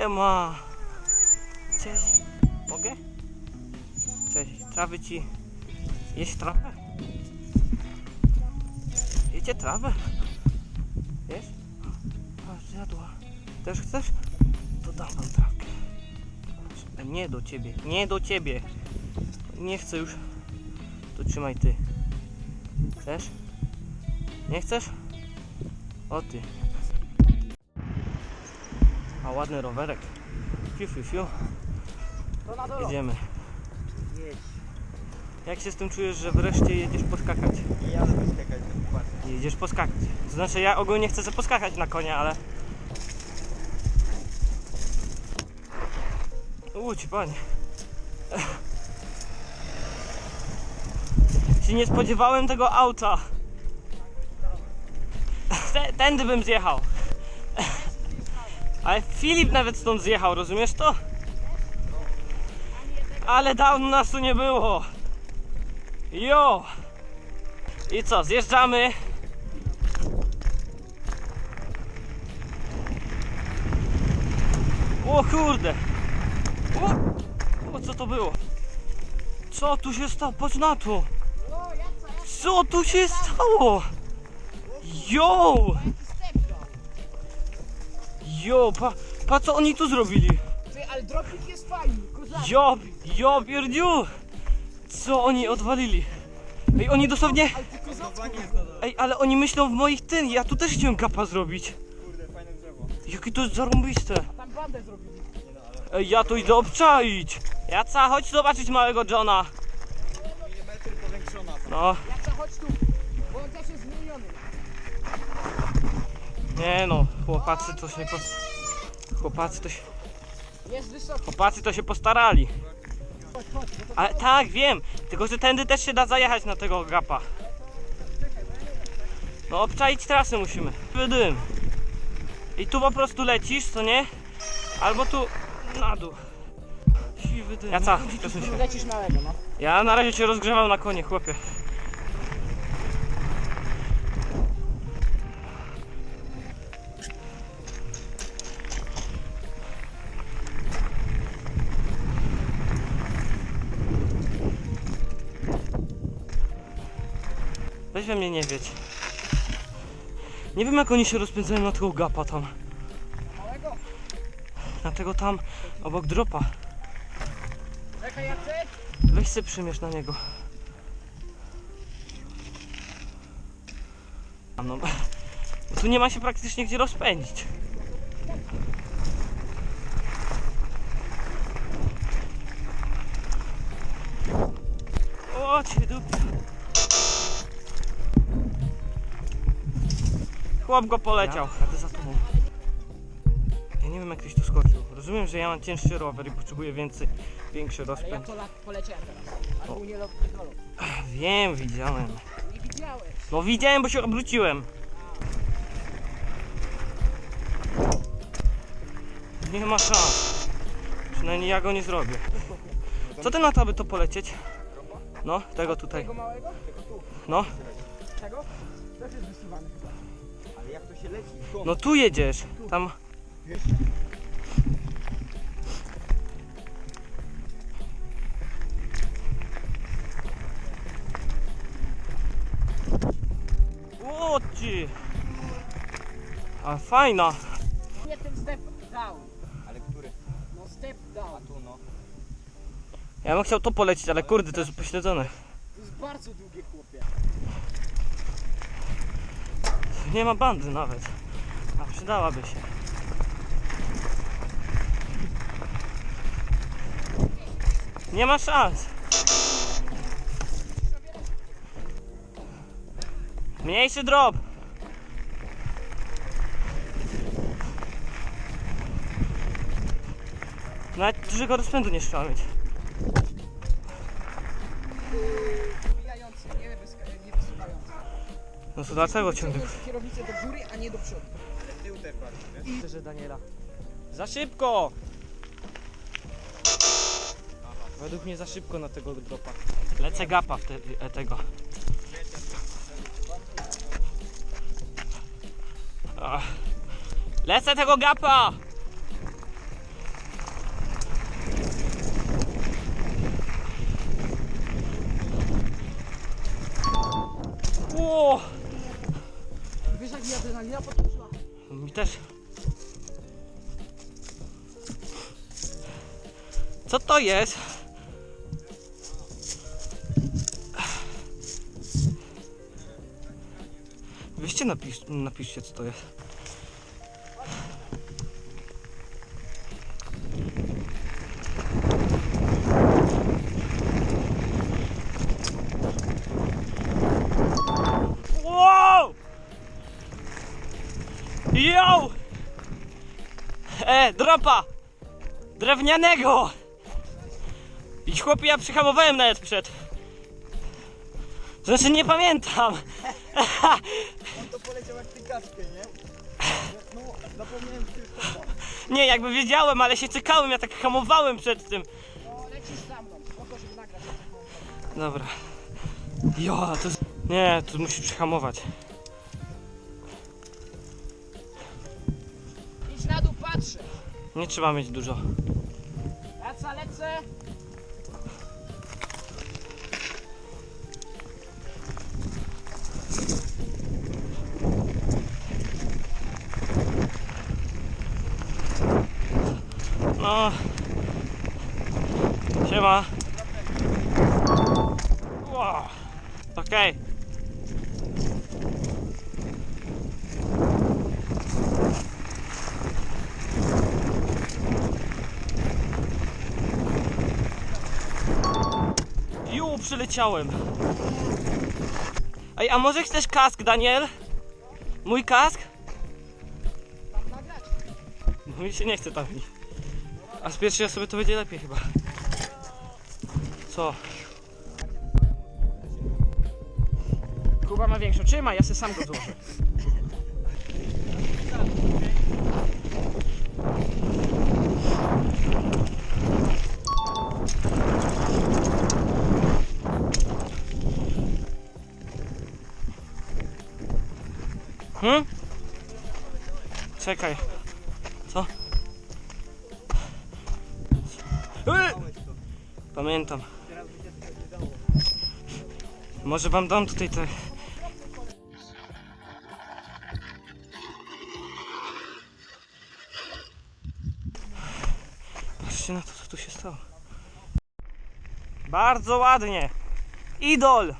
Siema. Cześć. Mogę? Cześć. Trawy ci... Jeść trawę? Jecie trawę? Jesz? A, zjadła. Też chcesz? To dam wam trawkę. E, Nie do ciebie. Nie do ciebie. Nie chcę już. To trzymaj ty. Chcesz? Nie chcesz? O ty. A ładny rowerek. Fiu, fiu, fiu. To na dole. Jedziemy. Jak się z tym czujesz, że wreszcie jedziesz poskakać? I ja będę skakać do kupasy. Jedziesz poskakać. To znaczy ja ogólnie chcę sobie poskakać na konia, ale... Łódź, panie. Się nie spodziewałem tego auta. Tędy bym zjechał. Ale Filip nawet stąd zjechał, rozumiesz to? Ale dawno nas tu nie było. Jo! I co, zjeżdżamy. O kurde! O, o co to było? Co tu się stało? Patrz na to! Co tu się stało? Jo! Jo, pa, pa co oni tu zrobili? Ty, ale dropik jest fajny, kozak. Jo, jo, pierdziu! Co oni odwalili? Ej, oni dosłownie... Ale ty kozacko. Ej, ale oni myślą w moich tym, ja tu też chciałem gapa zrobić. Kurde, fajne drzewo. Jakie to jest zarąbiste. Tam bandę zrobili. Ej, ja to idę obczaić. Jaca, chodź zobaczyć małego Johna. Milimetry powiększona. No, Jaca, chodź tu. Bo on też jest zmieniony. Nie no, chłopacy to się pos... Chłopacy to się... Chłopacy to się postarali. Ale tak, wiem. Tylko, że tędy też się da zajechać na tego gapa. No, obczaić trasy musimy. Wydym. I tu po prostu lecisz, co nie? Albo tu na dół. Siwy dym. Przesuń się. Lecisz małego, no. Ja na razie cię rozgrzewam na konie, chłopie. Weź we mnie nie wiedź. Nie wiem jak oni się rozpędzają na tego gapa tam. Na tego tam obok dropa. Weź se przymierz na niego. A no, bo tu nie ma się praktycznie gdzie rozpędzić. O, cię dupa. Chłop go poleciał. Jadę za tobą. Ja nie wiem jak ktoś tu skoczył. Rozumiem, że ja mam cięższy rower i potrzebuję więcej, większy Ale ja rozpęd. to lat poleciałem teraz. Albo nie lot nie dolot. Wiem, widziałem. Nie widziałeś. No widziałem, bo się obróciłem. Nie ma szans. Przynajmniej ja go nie zrobię. Co ty na to, aby to polecieć? No, tego tutaj. Tego małego? Tego tu. No, Tego? Też jest wysuwany chyba. Ale jak to się leci? no tu jedziesz. Tam. Ci! A fajna. Nie ten step down. Ale który? No step A down. tu no. Ja bym chciał to polecić, ale kurde, to jest pośledzone. To jest bardzo długie chłopie. Nie ma bandy nawet. A przydałaby się. Nie ma szans. Mniejszy drop. Nawet dużego rozpędu nie trzeba mieć. Nie, wyska- nie wysuwający. No to dlaczego ciągle? Kierownicę do góry, a nie do przodu. Tył też bardziej, wiesz? Szczerze Daniela. Za szybko! Według mnie za szybko na tego dropa. Lecę gapa w te, e, tego. Ach. Lecę tego gapa! Też. Co to jest? Weźcie napisz, napiszcie co to jest. Dropa! Drewnianego! I chłopie, ja przyhamowałem nawet przed. Znaczy nie pamiętam. On to poleciał jak ty kaczkę, nie? No, zapomniałem tylko. Nie, jakby wiedziałem, ale się cykałem, ja tak hamowałem przed tym. No lecisz za mną, spoko, żeby nagrać. Dobra. Jo, to... Nie, tu musi przyhamować. Nie trzeba mieć dużo. Lecę, lecę. No. Siema. Wow. Okej. Ju, przyleciałem. Ej, a może chcesz kask, Daniel? Mój kask? Bo mi się nie chce tam. A z pierwszej osoby to będzie lepiej chyba. Co? Kuba ma większą. Trzymaj, ja sobie sam go złożę. Hmm? Czekaj. Co? Pamiętam. Może wam dam tutaj te... Patrzcie na to, co tu się stało. Bardzo ładnie. Idol!